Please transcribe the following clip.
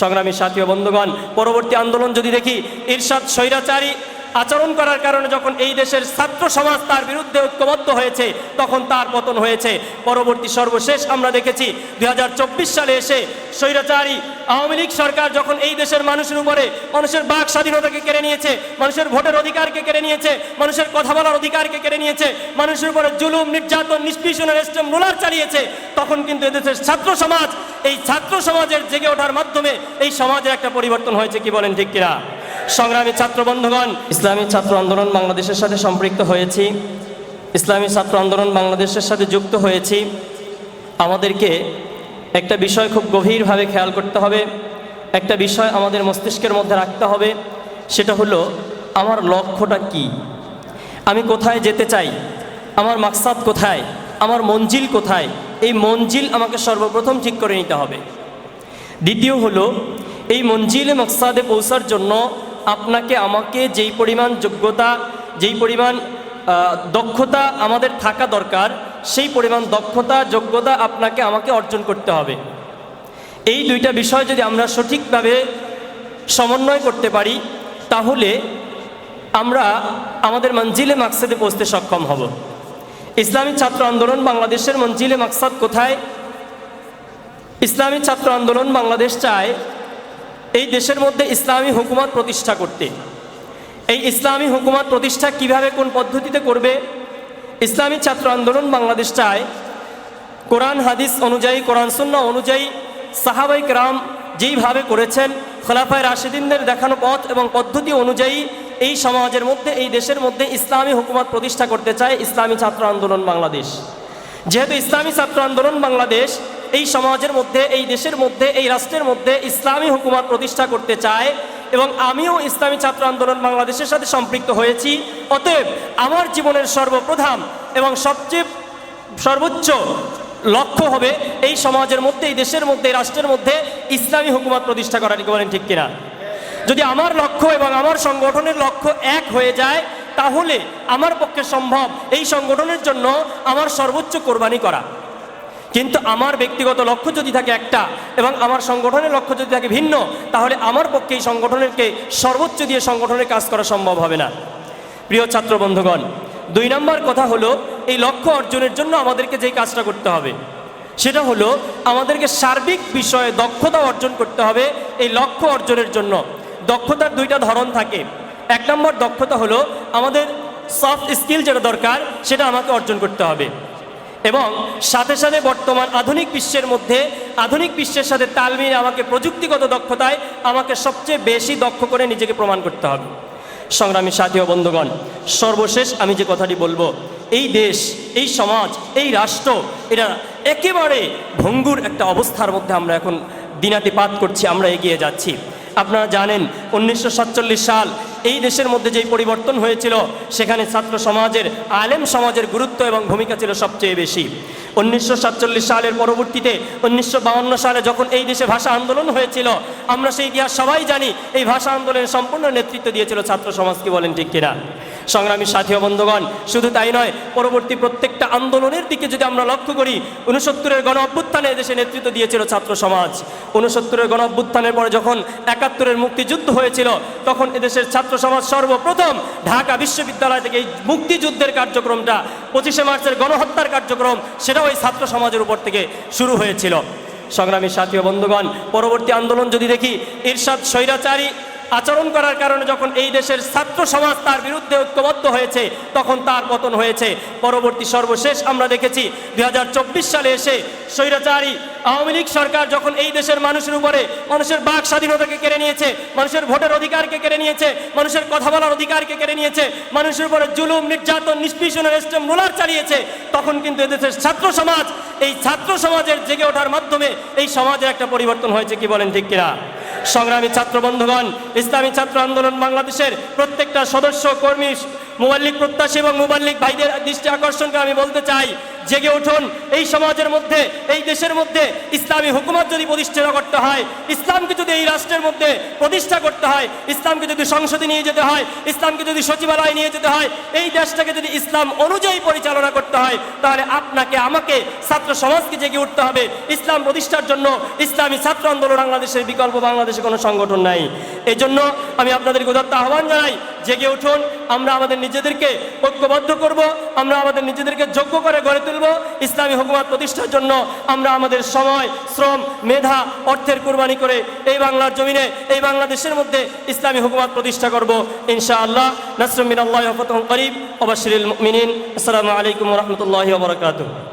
সংগ্রামী সাথী বন্ধুগণ, পরবর্তী আন্দোলন যদি দেখি, ইরশাদ স্বৈরাচারী আচরণ করার কারণে যখন এই দেশের ছাত্র সমাজ তার বিরুদ্ধে ঐক্যবদ্ধ হয়েছে, তখন তার পতন হয়েছে। পরবর্তী সর্বশেষ আমরা দেখেছি, দুই হাজার চব্বিশ সালে এসে স্বৈরাচারী আওয়ামী লীগ সরকার যখন এই দেশের মানুষের উপরে মানুষের বাক স্বাধীনতাকে কেড়ে নিয়েছে, মানুষের ভোটের অধিকারকে কেড়ে নিয়েছে, মানুষের কথা বলার অধিকারকে কেড়ে নিয়েছে, মানুষের উপরে জুলুম, নির্যাতন নিষ্পীষণের স্টেম, রোলার চালিয়েছে, তখন কিন্তু এদেশের ছাত্র সমাজ এই ছাত্র সমাজের জেগে ওঠার মাধ্যমে এই সমাজের একটা পরিবর্তন হয়েছে, কি বলেন ঠিক কিনা? সংগ্রামী ছাত্র বন্ধুগণ, ইসলামী ছাত্র আন্দোলন বাংলাদেশের সাথে সম্পৃক্ত হয়েছি। ইসলামী ছাত্র আন্দোলন বাংলাদেশের সাথে যুক্ত হয়েছি। আমাদেরকে একটা বিষয় খুব গভীরভাবে খেয়াল করতে হবে। একটা বিষয় আমাদের মস্তিষ্কের মধ্যে রাখতে হবে, সেটা হলো, আমার লক্ষ্যটা কি? আমি কোথায় যেতে চাই? আমার মাকসাদ কোথায়? আমার মঞ্জিল কোথায়? এই মঞ্জিল আমাকে সর্বপ্রথম ঠিক করে নিতে হবে। দ্বিতীয় হলো, এই মঞ্জিলে মকসাদে পৌঁছার জন্য আপনাকে আমাকে যেই পরিমাণ যোগ্যতা, যেই পরিমাণ দক্ষতা আমাদের থাকা দরকার, সেই পরিমাণ দক্ষতা, যোগ্যতা আপনাকে আমাকে অর্জন করতে হবে। এই দুইটা বিষয় যদি আমরা সঠিকভাবে সমন্বয় করতে পারি, তাহলে আমরা আমাদের মঞ্জিলে মাকসাদে পৌঁছতে সক্ষম হব। ইসলামী ছাত্র আন্দোলন বাংলাদেশের মঞ্জিলে মাকসাদ কোথায়? ইসলামী ছাত্র আন্দোলন বাংলাদেশ চায় এই দেশের মধ্যে ইসলামী হুকুমত প্রতিষ্ঠা করতে। এই ইসলামী হুকুমত প্রতিষ্ঠা কীভাবে, কোন পদ্ধতিতে করবে? ইসলামী ছাত্র আন্দোলন বাংলাদেশ চায় কোরআন, হাদিস অনুযায়ী, কোরআন শূন্য অনুযায়ী সাহাবাই রাম যেইভাবে করেছেন, খোলাফায় রাশিদিনদের দেখানো পথ এবং পদ্ধতি অনুযায়ী এই সমাজের মধ্যে, এই দেশের মধ্যে ইসলামী হুকুমত প্রতিষ্ঠা করতে চায় ইসলামী ছাত্র আন্দোলন বাংলাদেশ। যেহেতু ইসলামী ছাত্র আন্দোলন বাংলাদেশ, এই সমাজের মধ্যে, এই দেশের মধ্যে, এই রাষ্ট্রের মধ্যে ইসলামী হুকুমত প্রতিষ্ঠা করতে চায় এবং আমিও ইসলামী ছাত্র আন্দোলন বাংলাদেশের সাথে সম্পৃক্ত হয়েছি, অতএব আমার জীবনের সর্বপ্রধান এবং সবচেয়ে সর্বোচ্চ লক্ষ্য হবে এই সমাজের মধ্যে, এই দেশের মধ্যে রাষ্ট্রের মধ্যে ইসলামী হুকুমত প্রতিষ্ঠা করার বলেন ঠিক কিনা? যদি আমার লক্ষ্য এবং আমার সংগঠনের লক্ষ্য এক হয়ে যায়, তাহলে আমার পক্ষে সম্ভব এই সংগঠনের জন্য আমার সর্বোচ্চ কোরবানি করা। কিন্তু আমার ব্যক্তিগত লক্ষ্য যদি থাকে একটা এবং আমার সংগঠনের লক্ষ্য যদি থাকে ভিন্ন, তাহলে আমার পক্ষে এই সংগঠনেরকে সর্বোচ্চ দিয়ে সংগঠনের কাজ করা সম্ভব হবে না। প্রিয় ছাত্র বন্ধুগণ, দুই নম্বর কথা হলো, এই লক্ষ্য অর্জনের জন্য আমাদেরকে যেই কাজটা করতে হবে, সেটা হলো আমাদেরকে সার্বিক বিষয়ে দক্ষতা অর্জন করতে হবে এই লক্ষ্য অর্জনের জন্য। দক্ষতার দুইটা ধরন থাকে। এক নম্বর দক্ষতা হলো আমাদের সফট স্কিল যেটা দরকার, সেটা আমাকে অর্জন করতে হবে। এবং সাথে সাথে বর্তমান আধুনিক বিশ্বের মধ্যে, আধুনিক বিশ্বের সাথে তাল মিলিয়ে আমাকে প্রযুক্তিগত দক্ষতায় আমাকে সবচেয়ে বেশি দক্ষ করে নিজেকে প্রমাণ করতে হবে। সংগ্রামী সাথী বন্ধুগণ, সর্বশেষ আমি যে কথাটি বলব, এই দেশ, এই সমাজ, এই রাষ্ট্র, এটা একেবারে ভঙ্গুর একটা অবস্থার মধ্যে আমরা এখন দিনাতিপাত করছি, আমরা এগিয়ে যাচ্ছি। আপনারা জানেন, উনিশশো সাতচল্লিশ সাল এই দেশের মধ্যে যেই পরিবর্তন হয়েছিল, সেখানে ছাত্র সমাজের, আলেম সমাজের গুরুত্ব এবং ভূমিকা ছিল সবচেয়ে বেশি। উনিশশো সাতচল্লিশ সালের পরবর্তীতে, উনিশশো সালে যখন এই দেশে ভাষা আন্দোলন হয়েছিল, আমরা সেই ইতিহাস সবাই জানি, এই ভাষা আন্দোলনের সম্পূর্ণ নেতৃত্ব দিয়েছিল ছাত্র সমাজকে বলেন ঠিক কিনা? সংগ্রামী সাথী বন্ধুগণ, শুধু তাই নয়, পরবর্তী প্রত্যেকটা আন্দোলনের দিকে যদি আমরা লক্ষ্য করি উনসত্তরের গণ অভ্যুত্থানে দেশে নেতৃত্ব দিয়েছিল ছাত্র সমাজ। উনসত্তরের গণ অভ্যুত্থানের পরে যখন একাত্তরের মুক্তিযুদ্ধ হয়েছিল, তখন এদেশের ছাত্র সমাজ সর্বপ্রথম ঢাকা বিশ্ববিদ্যালয় থেকে এই মুক্তিযুদ্ধের কার্যক্রমটা, পঁচিশে মার্চের গণহত্যার কার্যক্রম, সেটাও এই ছাত্র সমাজের উপর থেকে শুরু হয়েছিল। সংগ্রামী সাথী বন্ধুগণ, পরবর্তী আন্দোলন যদি দেখি, ইরশাদ স্বৈরাচারী আচরণ করার কারণে যখন এই দেশের ছাত্র সমাজ তার বিরুদ্ধে ঐক্যবদ্ধ হয়েছে, তখন তার পতন হয়েছে। পরবর্তী সর্বশেষ আমরা দেখেছি, দুই হাজার চব্বিশ সালে এসে স্বৈরাচারী আওয়ামী লীগ সরকার যখন এই দেশের মানুষের উপরে, মানুষের বাক স্বাধীনতাকে কেড়ে নিয়েছে, মানুষের ভোটের অধিকারকে কেড়ে নিয়েছে, মানুষের কথা বলার অধিকারকে কেড়ে নিয়েছে, মানুষের উপরে জুলুম, নির্যাতন, নিষ্পীষণের স্টেম রোলার চালিয়েছে, তখন কিন্তু এদেশের ছাত্র সমাজ, এই ছাত্র সমাজের জেগে ওঠার মাধ্যমে এই সমাজের একটা পরিবর্তন হয়েছে, কি বলেন ঠিক কিনা? সংগ্রামী ছাত্র বন্ধুগণ, ইসলামী ছাত্র আন্দোলন বাংলাদেশের প্রত্যেকটা সদস্য, কর্মী, মোবাল্লিক প্রত্যাশী এবং মোবাল্লিক ভাইদের দৃষ্টি আকর্ষণকে আমি বলতে চাই জেগে উঠুন। এই সমাজের মধ্যে, এই দেশের মধ্যে ইসলামী হুকুমত যদি প্রতিষ্ঠা করতে হয়, ইসলামকে যদি এই রাষ্ট্রের মধ্যে প্রতিষ্ঠা করতে হয়, ইসলামকে যদি সংসদে নিয়ে যেতে হয়, ইসলামকে যদি সচিবালয়ে নিয়ে যেতে হয়, এই দেশটাকে যদি ইসলাম অনুযায়ী পরিচালনা করতে হয়, তাহলে আপনাকে, আমাকে ছাত্র সমাজকে জেগে উঠতে হবে। ইসলাম প্রতিষ্ঠার জন্য ইসলামী ছাত্র আন্দোলন বাংলাদেশের বিকল্প বাংলাদেশে কোনো সংগঠন নাই। এই জন্য আমি আপনাদেরকে উদাত্ত আহ্বান জানাই জেগে উঠুন, আমরা আমাদের নিজেদেরকে ঐক্যবদ্ধ করব, আমরা আমাদের নিজেদেরকে যোগ্য করে গড়ে তুলব। ইসলামী হুকুমত প্রতিষ্ঠার জন্য আমরা আমাদের সময়, শ্রম, মেধা, অর্থের কুরবানি করে এই বাংলার জমিনে, এই বাংলাদেশের মধ্যে ইসলামী হুকুমত প্রতিষ্ঠা করব। ইনশাআল্লাহ নাসরুমিন আল্লাহ ফতহ করিব ওবাশিরুল মুমিনিন। আসসালামু আলাইকুম রহমতুল্লাহ বরকাতুহ।